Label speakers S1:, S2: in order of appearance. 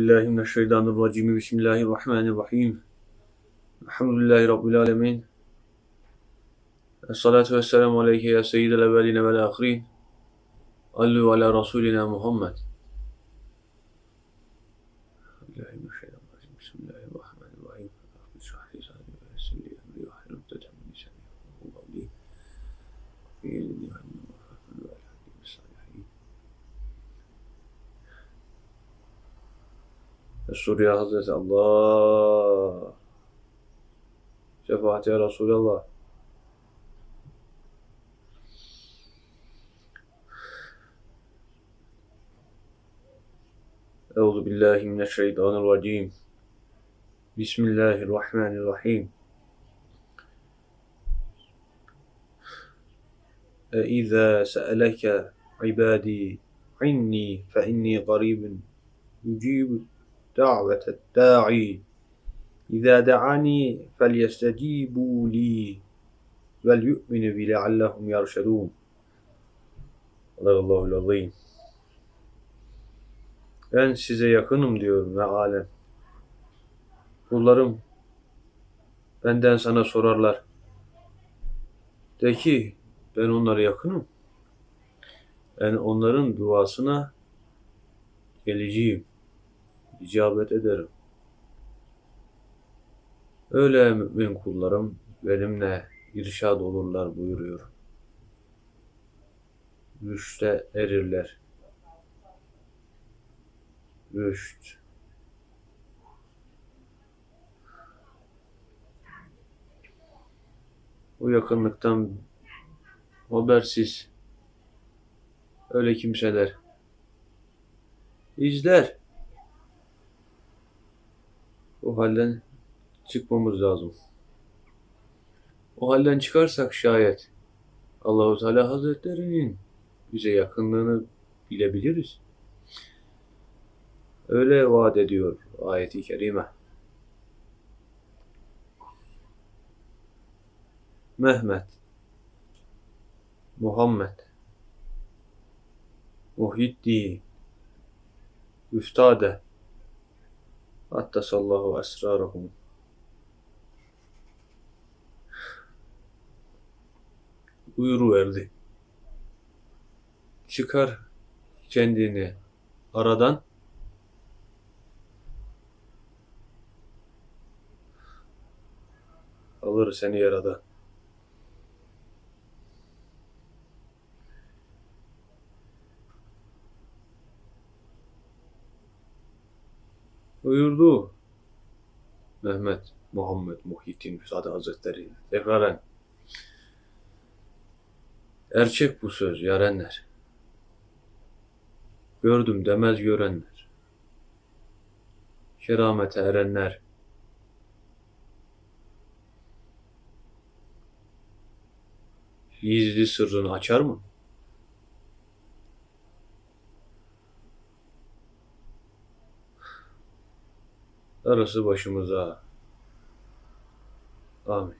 S1: billahi mineşşeytanirracim. Bismillahirrahmanirrahim. Elhamdülillahi Rabbil alemin. Esselatu vesselamu aleyke ya seyyidel evveline vel ahirin. Allu ala Rasulina Muhammed. السور يا حضرت الله. شفاعة يا رسول الله. أعوذ بالله من الشيطان الرجيم. بسم الله الرحمن الرحيم. إذا سألك عبادي عني فإني قريب أجيب دعوة الداعي إذا دعاني فليستجيبوا لي وليؤمنوا بي لعلهم يرشدون صدق الله العظيم Ben size yakınım diyor mealen. Kullarım benden sana sorarlar. De ki ben onlara yakınım. Ben onların duasına geleceğim. icabet ederim. Öyle mümin kullarım benimle irşad olurlar buyuruyor. Rüşte erirler. Rüşt. Bu yakınlıktan habersiz öyle kimseler izler. O halden çıkmamız lazım. O halden çıkarsak şayet Allahu Teala Hazretlerinin bize yakınlığını bilebiliriz. Öyle vaat ediyor ayeti kerime. Mehmet, Muhammed, Muhiddin, Üftade, Attasallahu esrarahum. Buyuru verdi. Çıkar kendini aradan alır seni yarada. Buyurdu Mehmet Muhammed Muhyiddin Üstad Hazretleri tekraren. Erçek bu söz yarenler. Gördüm demez görenler. Keramete erenler. Gizli sırrını açar mı? Darısı başımıza. Amin.